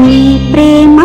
నీ ప్రేమ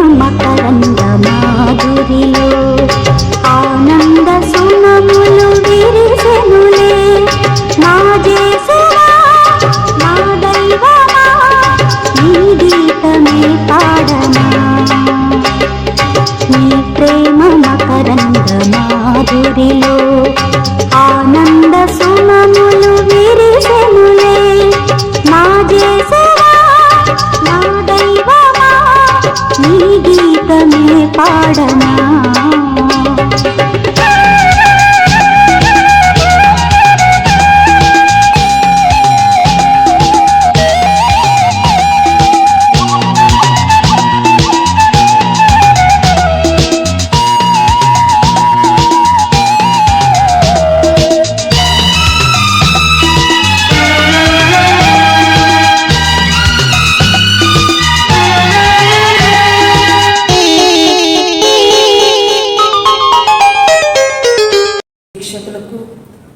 వీక్షకులకు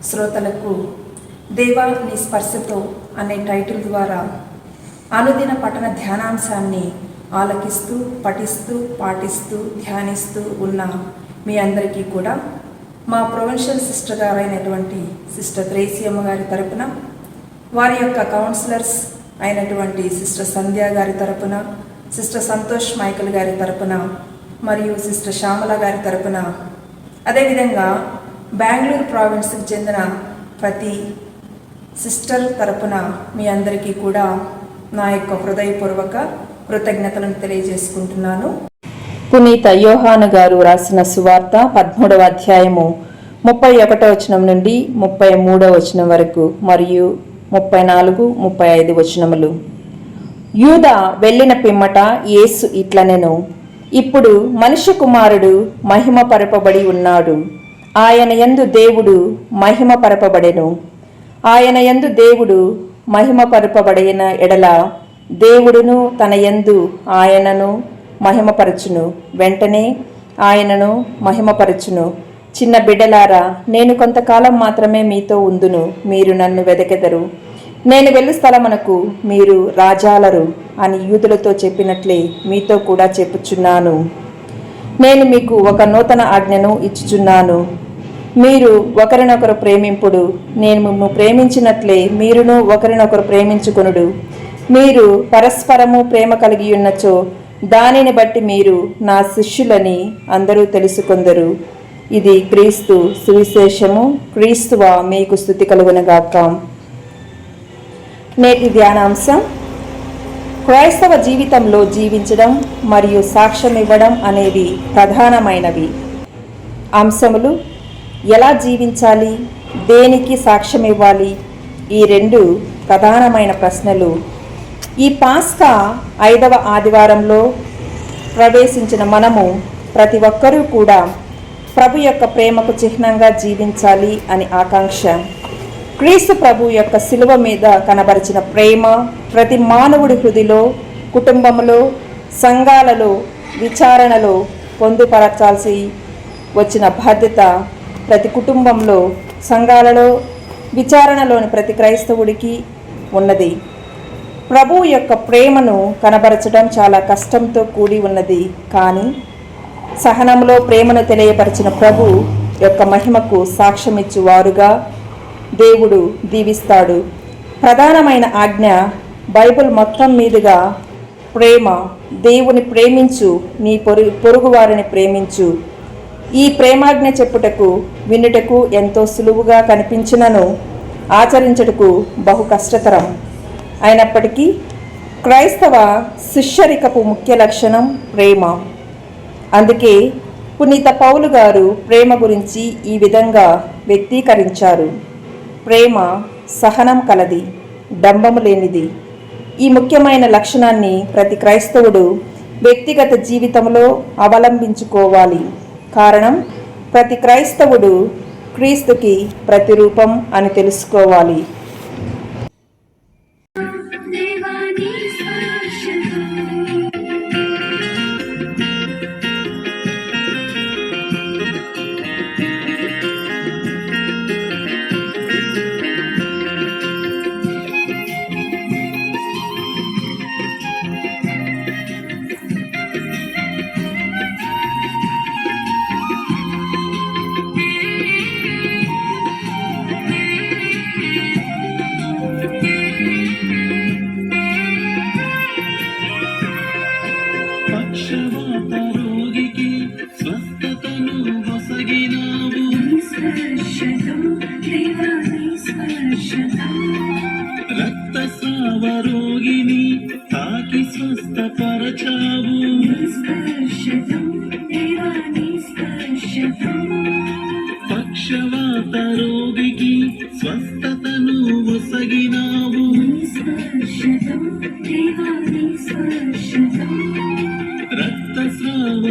శ్రోతలకు దేవా నీ స్పర్శతో అనే టైటిల్ ద్వారా అనుదిన పఠన ధ్యానాంశాన్ని ఆలకిస్తూ పఠిస్తూ పాటిస్తూ ధ్యానిస్తూ ఉన్న మీ అందరికీ కూడా మా ప్రొవిన్షియల్ సిస్టర్ గారైనటువంటి సిస్టర్ త్రేసియమ్మ గారి తరపున వారి యొక్క కౌన్సిలర్స్ అయినటువంటి సిస్టర్ సంధ్య గారి తరపున సిస్టర్ సంతోష్ మైకల్ గారి తరపున మరియు సిస్టర్ శ్యామల గారి తరపున. అదేవిధంగా బెంగళూరు ప్రావిన్స్కి చెందిన ప్రతి సిస్టర్ తరపున మీ అందరికీ కూడా నా యొక్క హృదయపూర్వక కృతజ్ఞతలను తెలియజేసుకుంటున్నాను. పునీత యోహాను గారు రాసిన సువార్త పదమూడవ అధ్యాయము ముప్పై ఒకటో వచనం నుండి ముప్పై మూడో వచనం వరకు మరియు ముప్పై నాలుగు ముప్పై ఐదు వచనములు. యూద వెళ్ళిన పిమ్మట యేసు ఇట్లనెను ఇప్పుడు మనుష్య కుమారుడు మహిమ పరపబడి ఉన్నాడు. ఆయన యందు దేవుడు మహిమ పరపబడెను. ఆయన యందు దేవుడు మహిమ పరపబడిన ఎడల దేవుడును తన యందు ఆయనను మహిమపరచును. వెంటనే ఆయనను మహిమపరచును. చిన్న బిడ్డలారా నేను కొంతకాలం మాత్రమే మీతో ఉందును. మీరు నన్ను వెదకెదరు. నేను వెళ్ళు స్థలమునకు మీరు రాజాలరు అని యూదులతో చెప్పినట్లే మీతో కూడా చెప్పుచున్నాను. నేను మీకు ఒక నూతన ఆజ్ఞను ఇచ్చుచున్నాను. మీరు ఒకరినొకరు ప్రేమింపుడు. నేను మిమ్ము ప్రేమించినట్లే మీరును ఒకరినొకరు ప్రేమించుకునుడు. మీరు పరస్పరము ప్రేమ కలిగి ఉన్నచో దానిని బట్టి మీరు నా శిష్యులని అందరూ తెలుసుకొందరు. ఇది క్రీస్తు సువిశేషము. క్రీస్తువా మీకు స్థుతి కలుగునగాక. నేటి ధ్యానాంశం క్రైస్తవ జీవితంలో జీవించడం మరియు సాక్ష్యం ఇవ్వడం అనేవి ప్రధానమైనవి. అంశములు ఎలా జీవించాలి దేనికి సాక్ష్యం ఇవ్వాలి ఈ రెండు ప్రధానమైన ప్రశ్నలు. ఈ పాస్కా ఐదవ ఆదివారంలో ప్రవేశించిన మనము ప్రతి ఒక్కరూ కూడా ప్రభు యొక్క ప్రేమకు చిహ్నంగా జీవించాలి అని ఆకాంక్ష. క్రీస్తు ప్రభు యొక్క శిలువ మీద కనబరిచిన ప్రేమ ప్రతి మానవుడి హృదిలో కుటుంబంలో సంఘాలలో విచారణలో పొందుపరచాల్సి వచ్చిన బాధ్యత ప్రతి కుటుంబంలో సంఘాలలో విచారణలోని ప్రతి క్రైస్తవుడికి ఉన్నది. ప్రభువు యొక్క ప్రేమను కనబరచడం చాలా కష్టంతో కూడి ఉన్నది. కానీ సహనంలో ప్రేమను తెలియపరిచిన ప్రభు యొక్క మహిమకు సాక్ష్యమిచ్చువారుగా దేవుడు దీవిస్తాడు. ప్రధానమైన ఆజ్ఞ బైబిల్ మొత్తం మీదుగా ప్రేమ దేవుని ప్రేమించు నీ పొరు పొరుగువారిని ప్రేమించు. ఈ ప్రేమాజ్ఞ చెప్పుటకు వినుటకు ఎంతో సులువుగా కనిపించినను ఆచరించుటకు బహు కష్టతరం. అయినప్పటికీ క్రైస్తవ శిష్యరికపు ముఖ్య లక్షణం ప్రేమ. అందుకే పునీత పౌలు గారు ప్రేమ గురించి ఈ విధంగా వ్యక్తీకరించారు. ప్రేమ సహనం కలది డంబము లేనిది. ఈ ముఖ్యమైన లక్షణాన్ని ప్రతి క్రైస్తవుడు వ్యక్తిగత జీవితంలో అవలంబించుకోవాలి. కారణం ప్రతి క్రైస్తవుడు క్రీస్తుకి ప్రతిరూపం అని తెలుసుకోవాలి. మరచావు పక్షవాత రోగికి స్వస్థతను ఒసగినావు. రక్తస్రావ